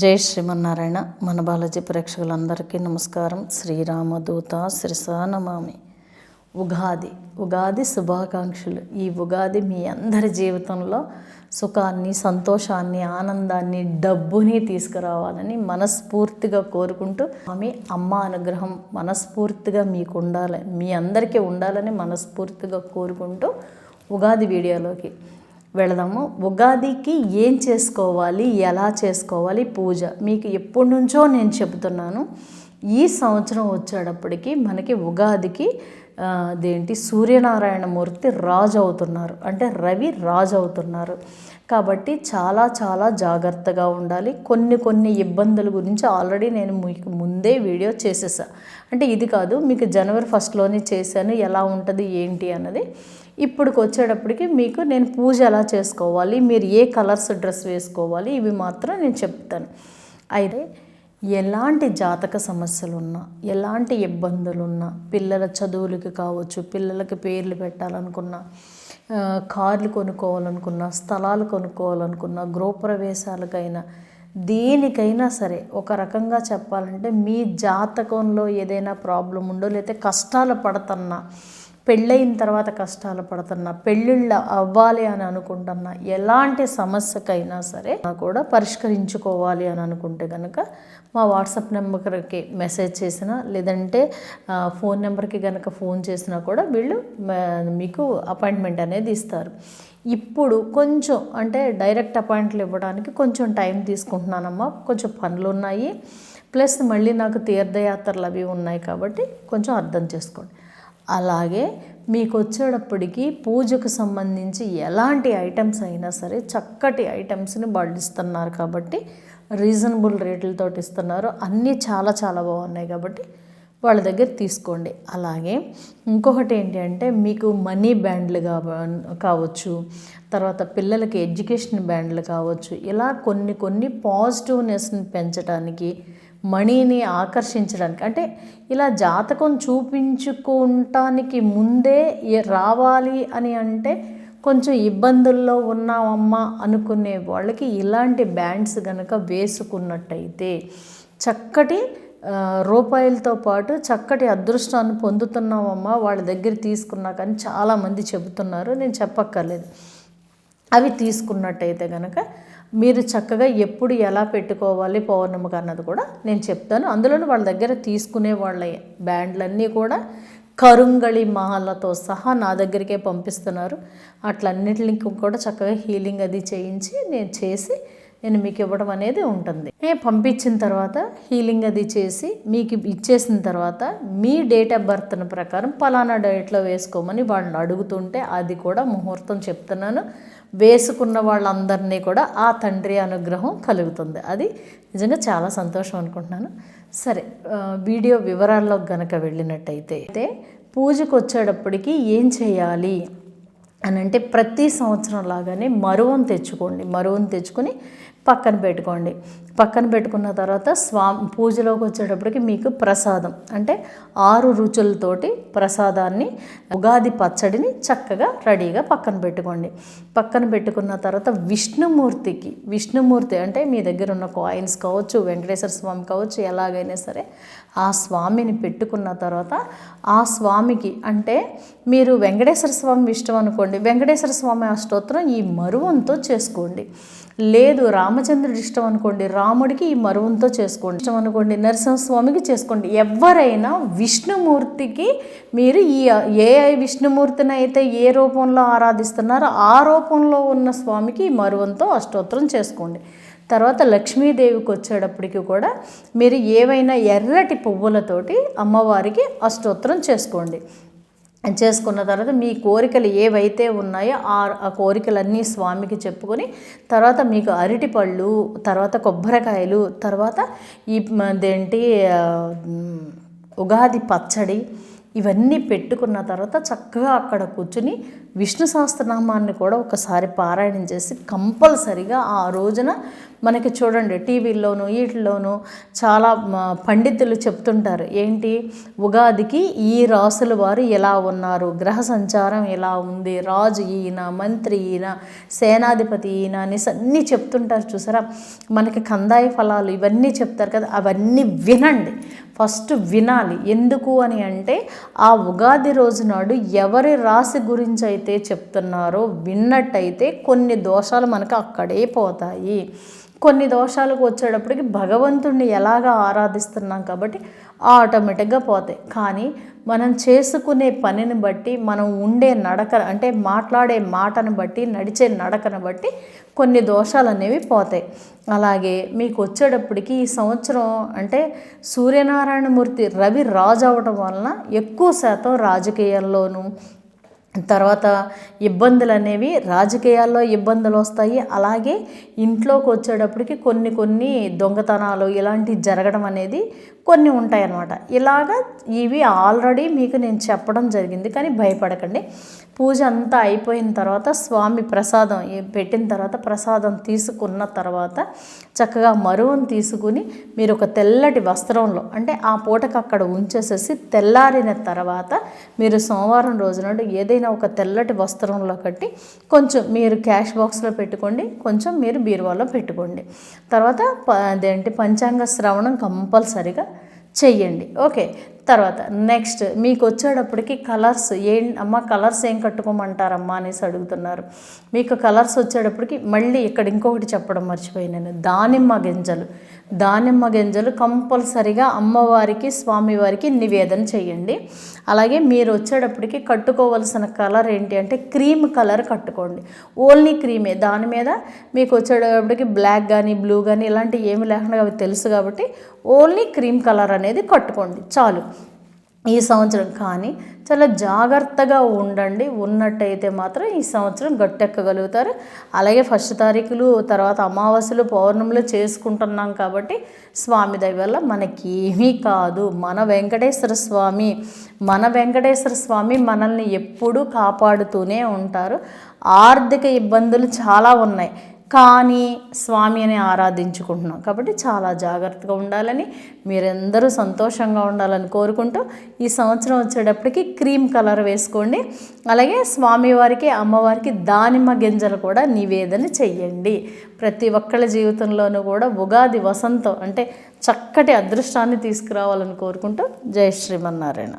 జై శ్రీమన్నారాయణ. మన బాలాజీ ప్రేక్షకులందరికీ నమస్కారం. శ్రీరామదూత శిరసానమామి ఉగాది. ఉగాది శుభాకాంక్షలు. ఈ ఉగాది మీ అందరి జీవితంలో సుఖాన్ని సంతోషాన్ని ఆనందాన్ని డబ్బుని తీసుకురావాలని మనస్ఫూర్తిగా కోరుకుంటూ ఆమె అమ్మ అనుగ్రహం మనస్ఫూర్తిగా మీకు ఉండాలి. మీ అందరికీ ఉండాలని మనస్ఫూర్తిగా కోరుకుంటూ ఉగాది వీడియోలోకి వెళదాము. ఉగాదికి ఏం చేసుకోవాలి? ఎలా చేసుకోవాలి? పూజ. మీకు ఎప్పటి నుంచో నేను చెబుతున్నాను. ఈ సంవత్సరం వచ్చేటప్పటికి మనకి ఉగాదికి ఆ, అదేంటి? సూర్యనారాయణమూర్తి రాజు అవుతున్నారు అంటే రవి రాజు అవుతున్నారు కాబట్టి చాలా చాలా జాగ్రత్తగా ఉండాలి. కొన్ని కొన్ని ఇబ్బందుల గురించి ఆల్రెడీ నేను మీకు ముందే వీడియో చేసేసా. అంటే ఇది కాదు మీకు జనవరి ఫస్ట్లోనే చేశాను. ఎలా ఉంటుంది ఏంటి అన్నది ఇప్పుడుకి వచ్చేటప్పటికి మీకు నేను పూజ ఎలా చేసుకోవాలి మీరు ఏ కలర్స్ డ్రెస్ వేసుకోవాలి ఇవి మాత్రం నేను చెప్తాను. అయితే ఎలాంటి జాతక సమస్యలు ఉన్నా ఎలాంటి ఇబ్బందులు ఉన్నా పిల్లల చదువులకి కావచ్చు పిల్లలకి పేర్లు పెట్టాలనుకున్నా కార్లు కొనుక్కోవాలనుకున్నా స్థలాలు కొనుక్కోవాలనుకున్నా గృహప్రవేశాలకైనా దేనికైనా సరే ఒక రకంగా చెప్పాలంటే మీ జాతకంలో ఏదైనా ప్రాబ్లం ఉందో లేకపోతే కష్టాలు పడుతున్నా పెళ్ళయిన తర్వాత కష్టాలు పడుతున్నా పెళ్ళిళ్ళ అవ్వాలి అని అనుకుంటున్నా ఎలాంటి సమస్యకైనా సరే కూడా పరిష్కరించుకోవాలి అని అనుకుంటే కనుక మా వాట్సాప్ నెంబర్కి మెసేజ్ చేసినా లేదంటే ఫోన్ నెంబర్కి కనుక ఫోన్ చేసినా కూడా వీళ్ళు మీకు అపాయింట్మెంట్ అనేది ఇస్తారు. ఇప్పుడు కొంచెం అంటే డైరెక్ట్ అపాయింట్లు ఇవ్వడానికి కొంచెం టైం తీసుకుంటున్నానమ్మా కొంచెం పనులు ఉన్నాయి ప్లస్ మళ్ళీ నాకు తీర్థయాత్రలు అవి ఉన్నాయి కాబట్టి కొంచెం అర్థం చేసుకోండి. అలాగే మీకు వచ్చేటప్పటికి పూజకు సంబంధించి ఎలాంటి ఐటమ్స్ అయినా సరే చక్కటి ఐటమ్స్ని వాళ్ళు ఇస్తున్నారు కాబట్టి రీజనబుల్ రేట్లతో ఇస్తున్నారు. అన్నీ చాలా చాలా బాగున్నాయి కాబట్టి వాళ్ళ దగ్గర తీసుకోండి. అలాగే ఇంకొకటి ఏంటి అంటే మీకు మనీ బ్యాండ్లు కావ కావచ్చు తర్వాత పిల్లలకి ఎడ్యుకేషన్ బ్యాండ్లు కావచ్చు ఇలా కొన్ని కొన్ని పాజిటివ్నెస్ని పెంచడానికి మనీని ఆకర్షించడానికి. అంటే ఇలా జాతకం చూపించుకోవటానికి ముందే రావాలి అని అంటే కొంచెం ఇబ్బందుల్లో ఉన్నామమ్మా అనుకునే వాళ్ళకి ఇలాంటి బ్యాండ్స్ కనుక వేసుకున్నట్టయితే చక్కటి రూపాయలతో పాటు చక్కటి అదృష్టాన్ని పొందుతున్నామమ్మా వాళ్ళ దగ్గర తీసుకున్నాకని చాలామంది చెబుతున్నారు నేను చెప్పక్కర్లేదు. అవి తీసుకున్నట్టయితే కనుక మీరు చక్కగా ఎప్పుడు ఎలా పెట్టుకోవాలి పౌర్ణమికి అన్నది కూడా నేను చెప్తాను. అందులోనే వాళ్ళ దగ్గర తీసుకునే వాళ్ళ బ్యాండ్లన్నీ కూడా కరుంగళి మహాలతో సహా నా దగ్గరికే పంపిస్తున్నారు. అట్లన్నిటికి కూడా చక్కగా హీలింగ్ అది చేయించి నేను చేసి నేను మీకు ఇవ్వడం అనేది ఉంటుంది. నేను పంపించిన తర్వాత హీలింగ్ అది చేసి మీకు ఇచ్చేసిన తర్వాత మీ డేట్ ఆఫ్ బర్త్ ప్రకారం పలానా డేట్లో వేసుకోమని వాళ్ళని అడుగుతుంటే అది కూడా ముహూర్తం చెప్తున్నాను. వేసుకున్న వాళ్ళందరినీ కూడా ఆ తండ్రి అనుగ్రహం కలుగుతుంది. అది నిజంగా చాలా సంతోషం అనుకుంటున్నాను. సరే వీడియో వివరాల్లో గనక వెళ్ళినట్టయితే అయితే పూజకు వచ్చేటప్పటికి ఏం చేయాలి అని అంటే ప్రతి సంవత్సరం లాగానే మరువను తెచ్చుకోండి. మరువను తెచ్చుకొని పక్కన పెట్టుకోండి. పక్కన పెట్టుకున్న తర్వాత స్వామి పూజలోకి వచ్చేటప్పటికి మీకు ప్రసాదం. అంటే ఆరు రుచులతోటి ప్రసాదాన్ని ఉగాది పచ్చడిని చక్కగా రెడీగా పక్కన పెట్టుకోండి. పక్కన పెట్టుకున్న తర్వాత విష్ణుమూర్తికి విష్ణుమూర్తి అంటే మీ దగ్గర ఉన్న కాయిన్స్ కావచ్చు వెంకటేశ్వర స్వామి కావచ్చు ఎలాగైనా సరే ఆ స్వామిని పెట్టుకున్న తర్వాత ఆ స్వామికి అంటే మీరు వెంకటేశ్వర స్వామి ఇష్టం అనుకోండి. వెంకటేశ్వర స్వామి అష్టోత్తరం ఈ మరువంతో చేసుకోండి. లేదు రామచంద్రుడి ఇష్టం అనుకోండి రాముడికి ఈ మరువంతో చేసుకోండి. ఇష్టం అనుకోండి నరసింహస్వామికి చేసుకోండి. ఎవరైనా విష్ణుమూర్తికి మీరు ఈ ఏ విష్ణుమూర్తిని అయితే ఏ రూపంలో ఆరాధిస్తున్నారో ఆ రూపంలో ఉన్న స్వామికి ఈ మరువంతో అష్టోత్తరం చేసుకోండి. తర్వాత లక్ష్మీదేవికి వచ్చేటప్పటికి కూడా మీరు ఏవైనా ఎర్రటి పువ్వులతోటి అమ్మవారికి అష్టోత్తరం చేసుకోండి. చేసుకున్న తర్వాత మీ కోరికలు ఏవైతే ఉన్నాయో ఆ ఆ కోరికలన్నీ స్వామికి చెప్పుకొని తర్వాత మీకు అరటి పళ్ళు తర్వాత కొబ్బరికాయలు తర్వాత ఈ అదేంటి ఉగాది పచ్చడి ఇవన్నీ పెట్టుకున్న తర్వాత చక్కగా అక్కడ కూర్చుని విష్ణు సహస్రనామాన్ని కూడా ఒకసారి పారాయణం చేసి కంపల్సరిగా ఆ రోజున మనకి చూడండి టీవీల్లోనూ వీటిల్లోనూ చాలా పండితులు చెప్తుంటారు. ఏంటి? ఉగాదికి ఈ రాసుల వారు ఎలా ఉన్నారు. గ్రహ సంచారం ఎలా ఉంది. రాజు ఈయన మంత్రి ఈయన సేనాధిపతి ఈయన అనేసి అన్నీ చెప్తుంటారు చూసారా? మనకి కందాయ ఫలాలు ఇవన్నీ చెప్తారు కదా అవన్నీ వినండి. ఫస్ట్ వినాలి. ఎందుకు అని అంటే ఆ ఉగాది రోజు నాడు ఎవరి రాశి గురించి అయితే చెప్తున్నారో విన్నట్టయితే కొన్ని దోషాలు మనకు అక్కడే పోతాయి. కొన్ని దోషాలకు వచ్చేటప్పటికి భగవంతుణ్ణి ఎలాగ ఆరాధిస్తున్నాం కాబట్టి ఆటోమేటిక్గా పోతాయి. కానీ మనం చేసుకునే పనిని బట్టి మనం ఉండే నడక అంటే మాట్లాడే మాటను బట్టి నడిచే నడకను బట్టి కొన్ని దోషాలు అనేవి పోతాయి. అలాగే మీకు వచ్చేటప్పటికి ఈ సంవత్సరం అంటే సూర్యనారాయణమూర్తి రవి రాజు అవడం వలన ఎక్కువ శాతం రాజకీయాల్లోనూ తర్వాత ఇబ్బందులు అనేవి రాజకీయాల్లో ఇబ్బందులు వస్తాయి అలాగే ఇంట్లోకి వచ్చేటప్పటికి కొన్ని కొన్ని దొంగతనాలు ఇలాంటివి జరగడం అనేది కొన్ని ఉంటాయన్నమాట. ఇలాగ ఇవి ఆల్రెడీ మీకు నేను చెప్పడం జరిగింది కానీ భయపడకండి. పూజ అంతా అయిపోయిన తర్వాత స్వామి ప్రసాదం పెట్టిన తర్వాత ప్రసాదం తీసుకున్న తర్వాత చక్కగా మరువును తీసుకుని మీరు ఒక తెల్లటి వస్త్రంలో అంటే ఆ పూటకు అక్కడ ఉంచేసేసి తెల్లారిన తర్వాత మీరు సోమవారం రోజు నాడు ఏదైనా ఒక తెల్లటి వస్త్రంలో కట్టి కొంచెం మీరు క్యాష్ బాక్స్లో పెట్టుకోండి కొంచెం మీరు బీరువాలో పెట్టుకోండి. తర్వాత ప- అదేంటి? పంచాంగ శ్రవణం కంపల్సరిగా చెయ్యండి. ఓకే. తర్వాత నెక్స్ట్ మీకు వచ్చేటప్పటికి కలర్స్ ఏం అమ్మ కలర్స్ ఏం కట్టుకోమంటారమ్మా అనేసి అడుగుతున్నారు. మీకు కలర్స్ వచ్చేటప్పటికి మళ్ళీ ఇక్కడ ఇంకొకటి చెప్పడం మర్చిపోయి నేను. దానిమ్మ గింజలు. దానిమ్మ గింజలు కంపల్సరిగా అమ్మవారికి స్వామివారికి నివేదన చేయండి. అలాగే మీరు వచ్చేటప్పటికి కట్టుకోవలసిన కలర్ ఏంటి అంటే క్రీమ్ కలర్ కట్టుకోండి. ఓన్లీ క్రీమే. దాని మీద మీకు వచ్చేటప్పటికి బ్లాక్ కానీ బ్లూ కానీ ఇలాంటివి ఏమి లేకుండా అవి తెలుసు కాబట్టి ఓన్లీ క్రీమ్ కలర్ అనేది కట్టుకోండి. చాలు. ఈ సంవత్సరం కానీ చాలా జాగ్రత్తగా ఉండండి. ఉన్నట్టయితే మాత్రం ఈ సంవత్సరం గట్టెక్కగలుగుతారు. అలాగే ఫస్ట్ తారీఖులు తర్వాత అమావాస్యలు పౌర్ణములు చేసుకుంటున్నాం కాబట్టి స్వామి దయ వల్ల మనకి ఏమీ కాదు. మన వెంకటేశ్వర స్వామి మన వెంకటేశ్వర స్వామి మనల్ని ఎప్పుడూ కాపాడుతూనే ఉంటారు. ఆర్థిక ఇబ్బందులు చాలా ఉన్నాయి. కానీ స్వామి అని ఆరాధించుకుంటున్నాం. కాబట్టి చాలా జాగ్రత్తగా ఉండాలని మీరందరూ సంతోషంగా ఉండాలని కోరుకుంటూ ఈ సంవత్సరం వచ్చేటప్పటికి క్రీమ్ కలర్ వేసుకోండి. అలాగే స్వామివారికి అమ్మవారికి దానిమ్మ గింజలు కూడా నివేదన చెయ్యండి. ప్రతి ఒక్కళ్ళ జీవితంలోనూ కూడా ఉగాది వసంతం అంటే చక్కటి అదృష్టాన్ని తీసుకురావాలని కోరుకుంటూ జయ శ్రీమన్నారాయణ.